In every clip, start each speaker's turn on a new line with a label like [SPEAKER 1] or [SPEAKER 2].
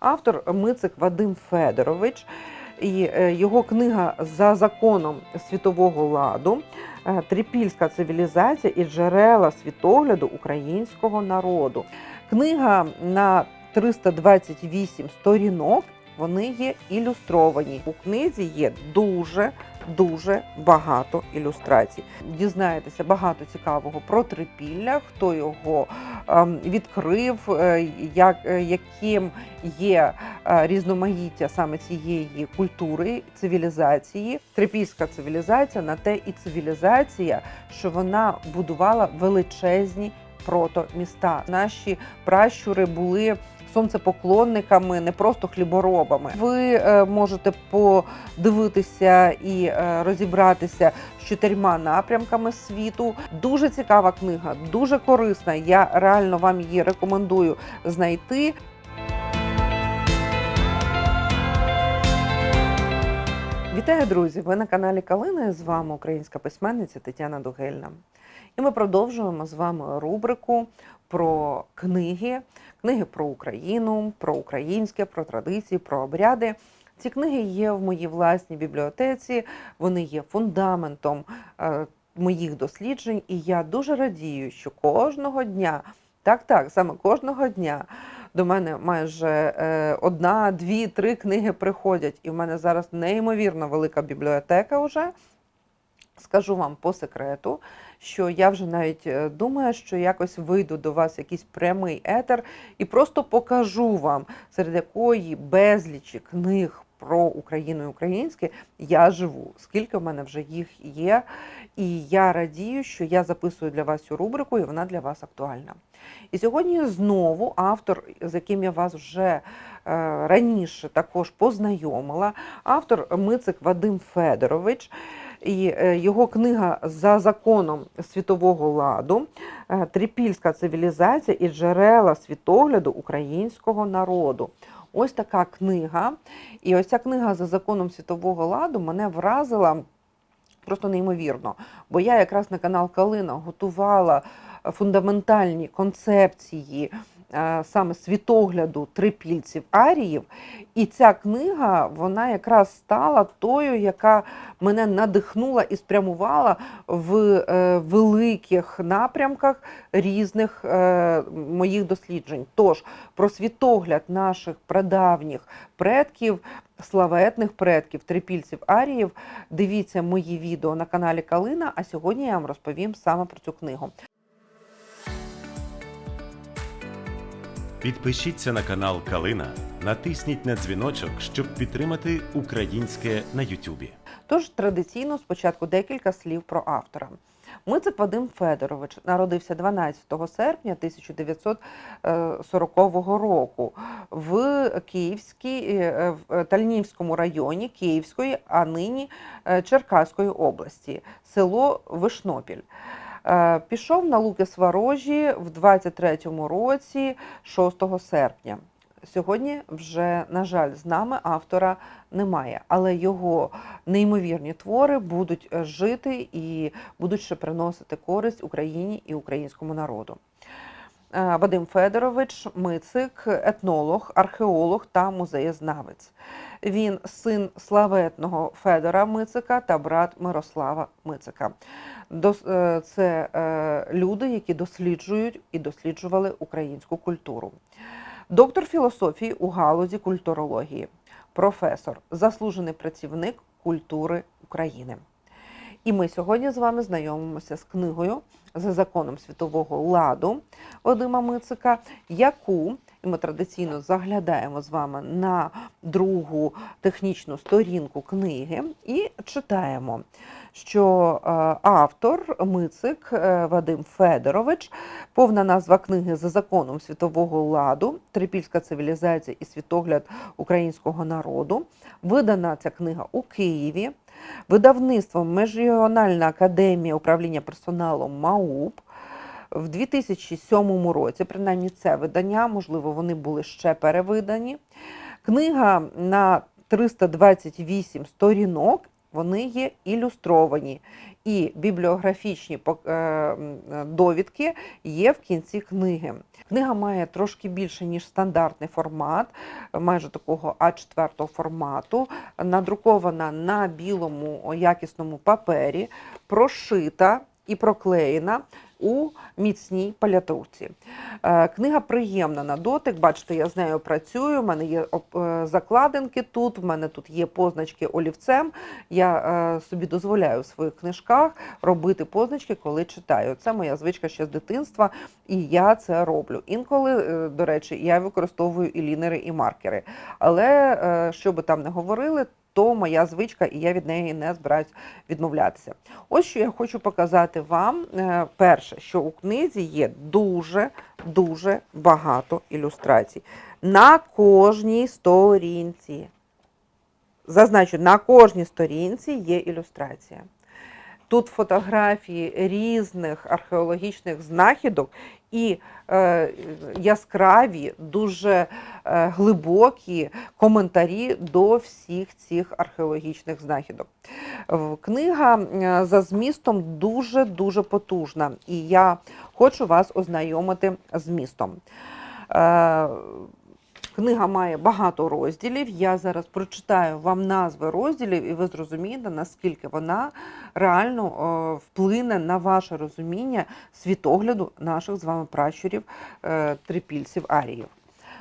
[SPEAKER 1] Автор Мицик Вадим Федорович. І е, його книга за законом світового ладу, е, трипільська цивілізація і джерела світогляду українського народу. Книга на 328 сторінок. Вони є ілюстровані. У книзі є дуже дуже багато ілюстрацій. Дізнаєтеся багато цікавого про трипілля, хто його ем, відкрив, е, як, е, яким є е, різноманіття саме цієї культури, цивілізації. Трипільська цивілізація на те і цивілізація, що вона будувала величезні протоміста. Наші пращури були сонцепоклонниками, не просто хліборобами. Ви е, можете подивитися і е, розібратися з чотирма напрямками світу. Дуже цікава книга, дуже корисна. Я реально вам її рекомендую знайти. Вітаю, друзі! Ви на каналі Калина. З вами українська письменниця Тетяна Дугельна. І ми продовжуємо з вами рубрику про книги, книги про Україну, про українське, про традиції, про обряди. Ці книги є в моїй власній бібліотеці, вони є фундаментом е, моїх досліджень, і я дуже радію, що кожного дня, так, так, саме кожного дня. До мене майже е, одна, дві, три книги приходять, і в мене зараз неймовірно велика бібліотека вже. Скажу вам по секрету, що я вже навіть е, думаю, що якось вийду до вас якийсь прямий етер і просто покажу вам, серед якої безлічі книг про Україну і українське я живу. Скільки в мене вже їх є, і я радію, що я записую для вас цю рубрику, і вона для вас актуальна. І сьогодні знову автор, з яким я вас вже е, раніше також познайомила, автор Мицик Вадим Федорович. І е, його книга за законом світового ладу, е, трипільська цивілізація і джерела світогляду українського народу. Ось така книга. І ось ця книга за законом світового ладу мене вразила просто неймовірно. Бо я якраз на канал Калина готувала фундаментальні концепції саме світогляду трипільців аріїв. І ця книга вона якраз стала тою, яка мене надихнула і спрямувала в е, великих напрямках різних е, моїх досліджень. Тож про світогляд наших прадавніх предків. Славетних предків, трипільців аріїв, дивіться мої відео на каналі Калина. А сьогодні я вам розповім саме про цю книгу.
[SPEAKER 2] Підпишіться на канал Калина, натисніть на дзвіночок, щоб підтримати українське на Ютубі.
[SPEAKER 1] Тож традиційно спочатку декілька слів про автора. Мицик Вадим Федорович народився 12 серпня 1940 року в Київській е, в Тальнівському районі Київської, а нині е, Черкаської області, село Вишнопіль. Е, Пішов на Луки Сварожі в 23-му році, 6 серпня. Сьогодні вже, на жаль, з нами автора немає, але його неймовірні твори будуть е, жити і будуть ще приносити користь Україні і українському народу. Е, Вадим Федорович Мицик, етнолог, археолог та музеєзнавець. Він син славетного Федора Мицика та брат Мирослава Мицика. Е, Це е, люди, які досліджують і досліджували українську культуру. Доктор філософії у галузі культурології, професор, заслужений працівник культури України. І ми сьогодні з вами знайомимося з книгою за законом світового ладу Вадима Мицика, яку ми традиційно заглядаємо з вами на другу технічну сторінку книги і читаємо, що е, автор Мицик е, Вадим Федорович, повна назва книги за законом світового ладу, Трипільська цивілізація і світогляд українського народу. Видана ця книга у Києві видавництвом Межрегіональна академія управління персоналом МАУП. В 2007 році, принаймні це видання, можливо, вони були ще перевидані. Книга на 328 сторінок, вони є ілюстровані. і бібліографічні е, е, довідки є в кінці книги. Книга має трошки більше, ніж стандартний формат, майже такого А4 формату, надрукована на білому якісному папері, прошита і проклеєна у міцній палятурці. Е, Книга приємна на дотик. Бачите, я з нею працюю. У мене є е, закладинки тут. в мене тут є позначки олівцем. Я е, собі дозволяю в своїх книжках робити позначки, коли читаю. Це моя звичка ще з дитинства, і я це роблю. Інколи, до речі, я використовую і лінери, і маркери. Але що би там не говорили, то моя звичка, і я від неї не збираюсь відмовлятися. Ось що я хочу показати вам. Е, Перше, що у книзі є дуже дуже багато ілюстрацій. На кожній сторінці. Зазначу, на кожній сторінці є ілюстрація. Тут фотографії різних археологічних знахідок і е, яскраві, дуже е, глибокі коментарі до всіх цих археологічних знахідок. Книга за змістом дуже дуже потужна, і я хочу вас ознайомити з змістом. Е, Книга має багато розділів. Я зараз прочитаю вам назви розділів, і ви зрозумієте, наскільки вона реально е, вплине на ваше розуміння світогляду наших з вами пращурів е, трипільців аріїв.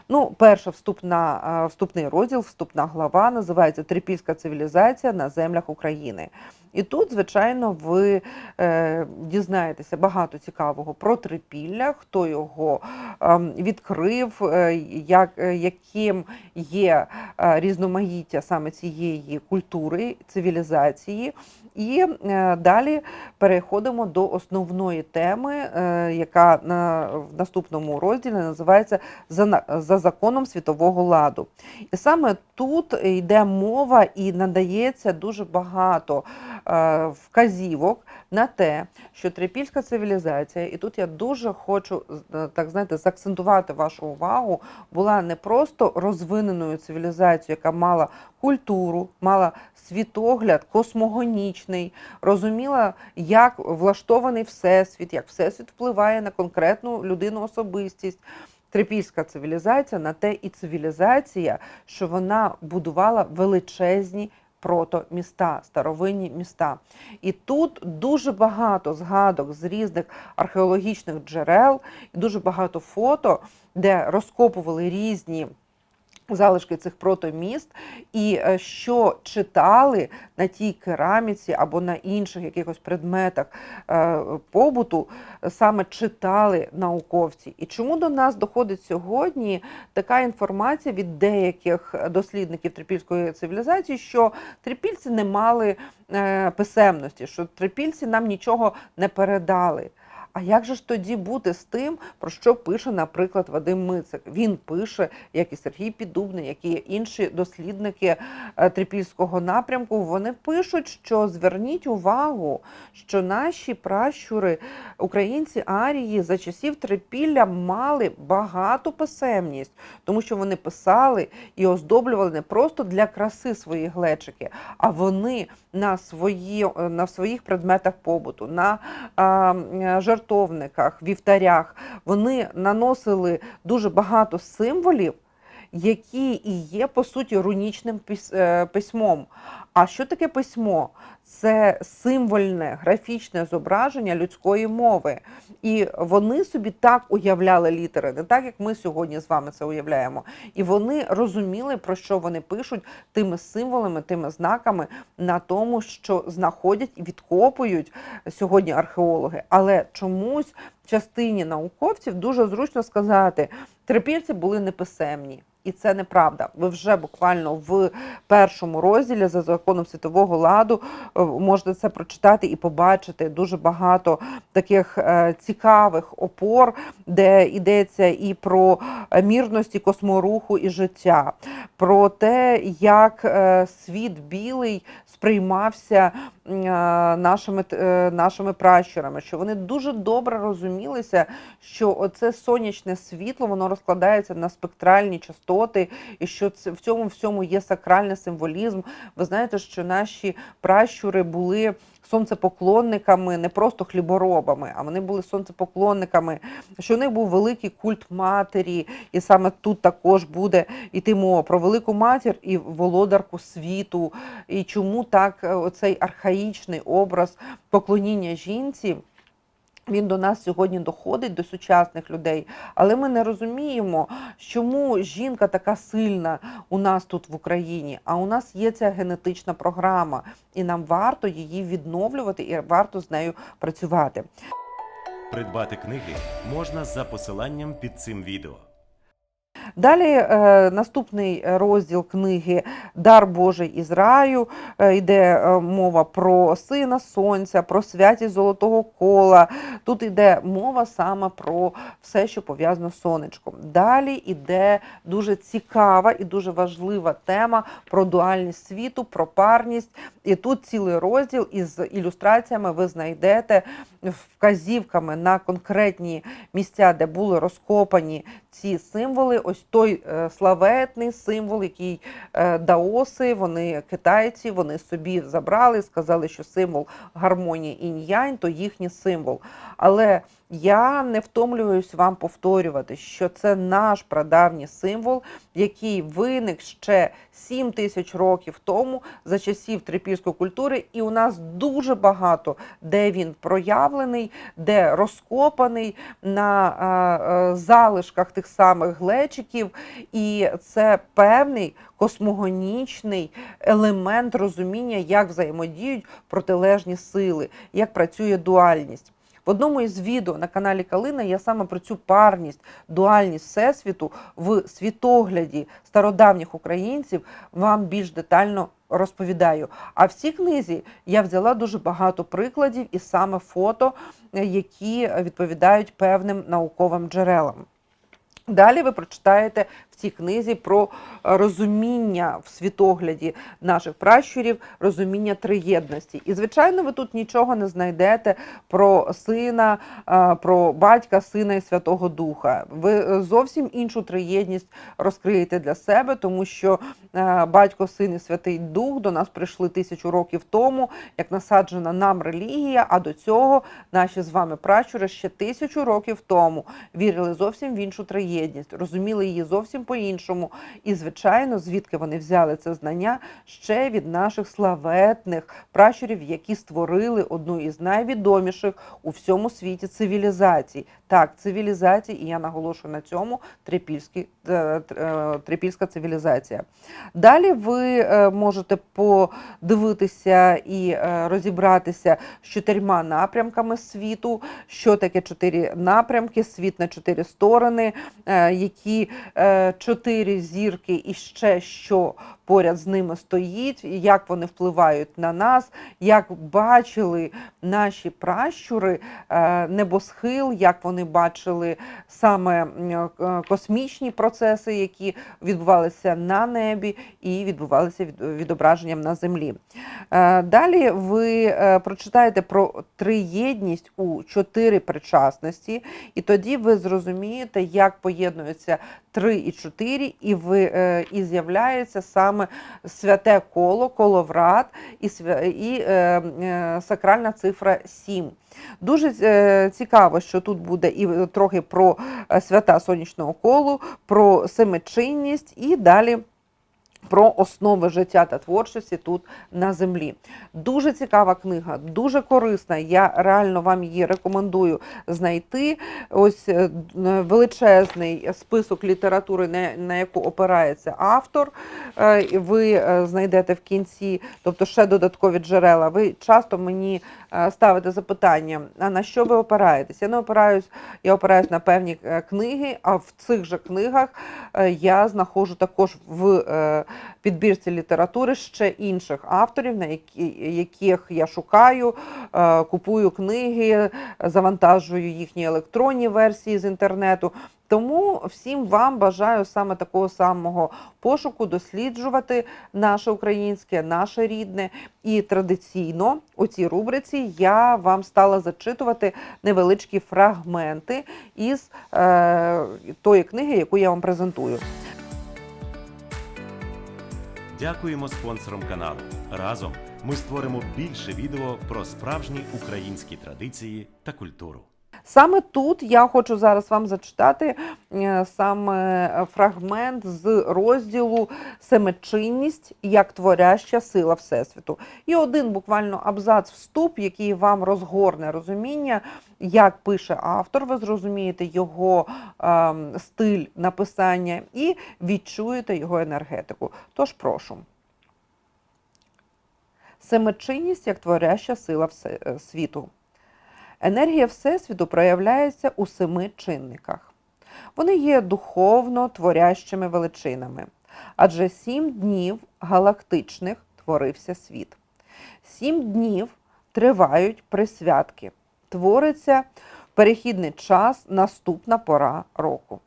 [SPEAKER 1] Ну, перша вступна, е, вступний розділ, вступна глава називається Трипільська цивілізація на землях України. І тут, звичайно, ви е, дізнаєтеся багато цікавого про Трипілля, хто його ем, відкрив, е, як, е, яким є різноманіття саме цієї культури, цивілізації. І е, далі переходимо до основної теми, е, яка в наступному розділі називається за, законом світового ладу. І саме тут йде мова і надається дуже багато е, вказівок на те, що трипільська цивілізація, і тут я дуже хочу так знаєте, заакцентувати вашу увагу, була не просто розвиненою цивілізацією, яка мала культуру, мала світогляд космогонічний, розуміла, як влаштований всесвіт, як всесвіт впливає на конкретну людину особистість. Трипільська цивілізація на те і цивілізація, що вона будувала величезні протоміста, старовинні міста. І тут дуже багато згадок з різних археологічних джерел, дуже багато фото, де розкопували різні. Залишки цих протоміст, і е, що читали на тій кераміці або на інших якихось предметах е, побуту, саме читали науковці. І чому до нас доходить сьогодні така інформація від деяких дослідників трипільської цивілізації, що трипільці не мали е, писемності, що трипільці нам нічого не передали. А як же ж тоді бути з тим, про що пише, наприклад, Вадим Мицик? Він пише, як і Сергій Піддубний, як і інші дослідники е, трипільського напрямку. Вони пишуть, що зверніть увагу, що наші пращури, українці арії за часів трипілля мали багату писемність, тому що вони писали і оздоблювали не просто для краси свої глечики, а вони на, свої, на своїх предметах побуту, на а, жартовниках, вівтарях, вони наносили дуже багато символів, які і є по суті рунічним е, письмом. А що таке письмо? Це символьне графічне зображення людської мови. І вони собі так уявляли літери, не так як ми сьогодні з вами це уявляємо. І вони розуміли, про що вони пишуть тими символами, тими знаками на тому, що знаходять і відкопують сьогодні археологи. Але чомусь частині науковців дуже зручно сказати, трипільці були неписемні. І це неправда. Ви вже буквально в першому розділі за законом світового ладу е, можете це прочитати і побачити дуже багато таких е, цікавих опор, де йдеться і про е, мірності косморуху і життя, про те, як світ білий сприймався нашими, нашими пращурами, що вони дуже добре розумілися, що оце сонячне світло воно розкладається на спектральні частоти, і що це в цьому всьому є сакральний символізм. Ви знаєте, що наші пращури були сонцепоклонниками, не просто хліборобами, а вони були сонцепоклонниками, що у них був великий культ матері, і саме тут також буде йти мова про велику матір і володарку світу. І чому так е, оцей архаїчний образ поклоніння жінці? Він до нас сьогодні доходить до сучасних людей, але ми не розуміємо, чому жінка така сильна у нас тут в Україні. А у нас є ця генетична програма, і нам варто її відновлювати і варто з нею працювати.
[SPEAKER 2] Придбати книги можна за посиланням під цим відео.
[SPEAKER 1] Далі е, наступний розділ книги Дар Божий із раю е, йде е, мова про сина сонця, про святість золотого кола. Тут йде мова саме про все, що пов'язано з сонечком. Далі йде дуже цікава і дуже важлива тема про дуальність світу, про парність. І тут цілий розділ із ілюстраціями ви знайдете вказівками на конкретні місця, де були розкопані ці символи. Ось той е, славетний символ, який е, даоси, вони китайці, вони собі забрали, сказали, що символ гармонії інь-янь, то їхній символ. Але я не втомлююсь вам повторювати, що це наш прадавній символ, який виник ще 7 тисяч років тому за часів трипільської культури, і у нас дуже багато, де він проявлений, де розкопаний на е, е, залишках тих самих глечиків, і це певний космогонічний елемент розуміння, як взаємодіють протилежні сили, як працює дуальність. В одному із відео на каналі Калина я саме про цю парність, дуальність всесвіту в світогляді стародавніх українців вам більш детально розповідаю. А в цій книзі я взяла дуже багато прикладів і саме фото, е, які відповідають певним науковим джерелам. Далі ви прочитаєте цій книзі про розуміння в світогляді наших пращурів, розуміння триєдності. І, звичайно, ви тут нічого не знайдете про сина, е, про батька, сина і Святого Духа. Ви е, зовсім іншу триєдність розкриєте для себе, тому що е, батько, син і Святий Дух до нас прийшли тисячу років тому, як насаджена нам релігія. А до цього наші з вами пращури ще тисячу років тому вірили зовсім в іншу триєдність, розуміли її зовсім по-іншому. І, звичайно, звідки вони взяли це знання ще від наших славетних пращурів, які створили одну із найвідоміших у всьому світі цивілізацій. Так, цивілізацій, і я наголошую на цьому трипільський, е, е, трипільська цивілізація. Далі ви е, можете подивитися і розібратися з чотирма напрямками світу, що таке чотири напрямки, світ на чотири сторони, які чотири зірки і ще що поряд з ними стоїть, як вони впливають на нас, як бачили наші пращури е, небосхил, як вони бачили саме е, космічні процеси, які відбувалися на небі і відбувалися від- відображенням на землі. Е, Далі ви е, прочитаєте про триєдність у чотири причасності, і тоді ви зрозумієте, як поєднуються три і чотири, і ви е, і з'являється саме святе коло, коловрат і, і е, е, сакральна цифра 7. Дуже е, цікаво, що тут буде і трохи про свята сонячного колу, про семичинність і далі. Про основи життя та творчості тут на землі. Дуже цікава книга, дуже корисна. Я реально вам її рекомендую знайти. Ось е, величезний список літератури, на, яку опирається автор. е, Ви е, знайдете в кінці, тобто ще додаткові джерела. Ви часто мені е, ставите запитання: а на що ви опираєтесь? Я не опираюсь, я опираюсь на певні е, книги, а в цих же книгах е, я знаходжу також в е, підбірці літератури ще інших авторів, на яких я шукаю, е, купую книги, завантажую їхні електронні версії з інтернету. Тому всім вам бажаю саме такого самого пошуку досліджувати наше українське, наше рідне. І традиційно у цій рубриці я вам стала зачитувати невеличкі фрагменти із е, тої книги, яку я вам презентую.
[SPEAKER 2] Дякуємо спонсорам каналу. Разом ми створимо більше відео про справжні українські традиції та культуру.
[SPEAKER 1] Саме тут я хочу зараз вам зачитати е, саме фрагмент з розділу Семичинність як творяща сила Всесвіту. І один буквально абзац вступ, який вам розгорне розуміння, як пише автор, ви зрозумієте його ем, стиль написання і відчуєте його енергетику. Тож прошу. Семичинність як творяща сила е, світу. Енергія Всесвіту проявляється у семи чинниках. Вони є духовно творящими величинами, адже сім днів галактичних творився світ. Сім днів тривають присвятки, твориться перехідний час, наступна пора року.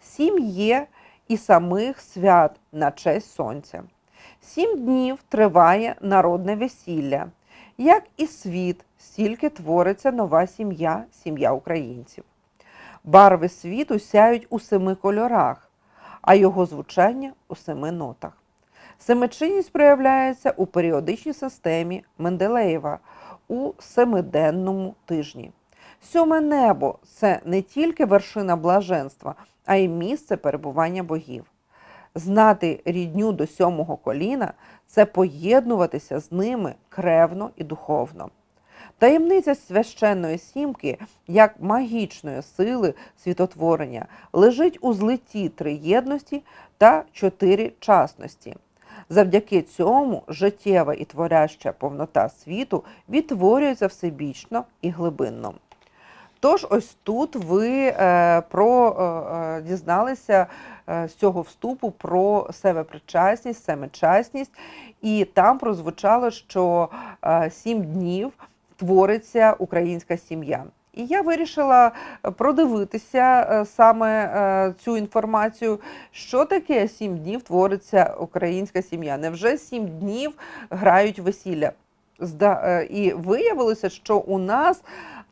[SPEAKER 1] Сім є і самих свят на честь сонця. Сім днів триває народне весілля, як і світ, стільки твориться нова сім'я, сім'я українців. Барви світу сяють у семи кольорах, а його звучання у семи нотах. Семичинність проявляється у періодичній системі Менделеєва у семиденному тижні. Сьоме небо це не тільки вершина блаженства, а й місце перебування богів. Знати рідню до сьомого коліна це поєднуватися з ними кревно і духовно. Таємниця священної сімки, як магічної сили світотворення, лежить у злитті триєдності та чотиричасності. Завдяки цьому життєва і творяща повнота світу відтворюється всебічно і глибинно. Тож ось тут ви е, про, е, е, дізналися з цього вступу про себепричасність, семичасність, і там прозвучало, що сім днів твориться українська сім'я. І я вирішила продивитися саме цю інформацію, що таке сім днів твориться українська сім'я. Невже сім днів грають весілля? І виявилося, що у нас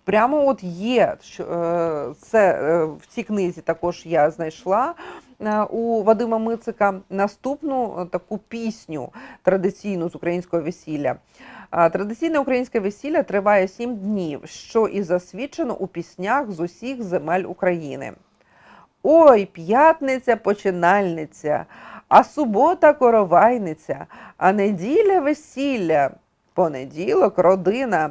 [SPEAKER 1] прямо от є е, це е, в цій книзі також я знайшла е, у Вадима Мицика наступну таку пісню традиційну з українського весілля. Традиційне українське весілля триває сім днів, що і засвідчено у піснях з усіх земель України. Ой, п'ятниця починальниця, а субота коровайниця, а неділя весілля, понеділок родина.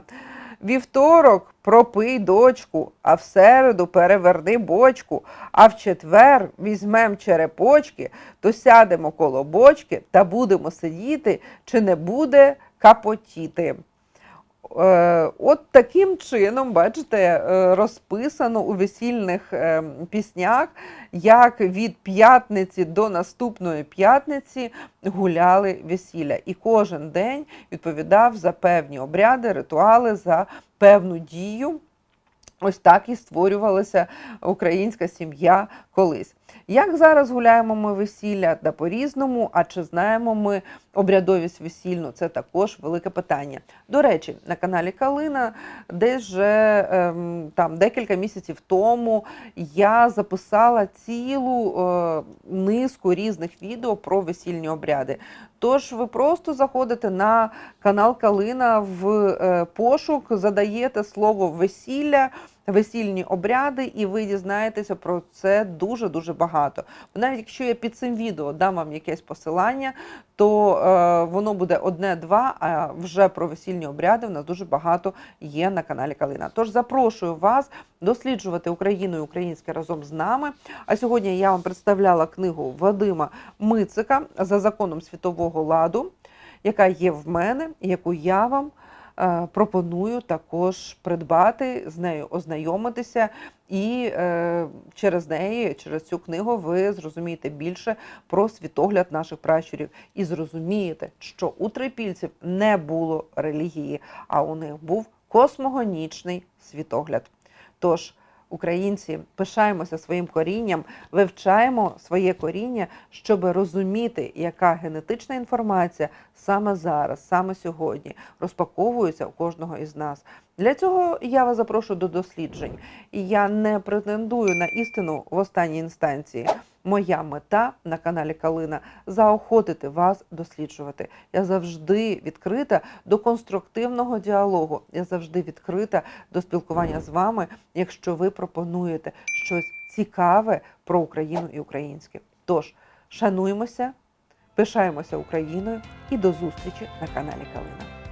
[SPEAKER 1] Вівторок пропий дочку, а в середу переверни бочку, а в четвер візьмем черепочки, то сядемо коло бочки та будемо сидіти, чи не буде капотіти. Е, От таким чином, бачите, е, розписано у весільних е, піснях, як від п'ятниці до наступної п'ятниці гуляли весілля. І кожен день відповідав за певні обряди, ритуали, за певну дію. Ось так і створювалася українська сім'я колись. Як зараз гуляємо ми весілля та по-різному, а чи знаємо ми обрядовість весільну? Це також велике питання. До речі, на каналі Калина, десь вже ем, там декілька місяців тому я записала цілу е, низку різних відео про весільні обряди. Тож ви просто заходите на канал Калина в е, пошук, задаєте слово весілля, весільні обряди, і ви дізнаєтеся про це дуже дуже багато. Навіть якщо я під цим відео дам вам якесь посилання, то е, воно буде одне-два. А вже про весільні обряди в нас дуже багато є на каналі Калина. Тож запрошую вас досліджувати Україну і українське разом з нами. А сьогодні я вам представляла книгу Вадима Мицика за законом світового ладу, яка є в мене, яку я вам пропоную також придбати, з нею ознайомитися, і е, через неї, через цю книгу, ви зрозумієте більше про світогляд наших пращурів і зрозумієте, що у трипільців не було релігії, а у них був космогонічний світогляд. Тож, українці, пишаємося своїм корінням, вивчаємо своє коріння, щоб розуміти, яка генетична інформація саме зараз, саме сьогодні розпаковується у кожного із нас. Для цього я вас запрошую до досліджень. І я не претендую на істину в останній інстанції. Моя мета на каналі Калина заохотити вас досліджувати. Я завжди відкрита до конструктивного діалогу. Я завжди відкрита до спілкування з вами, якщо ви пропонуєте щось цікаве про Україну і українське. Тож шануємося, пишаємося Україною і до зустрічі на каналі Калина.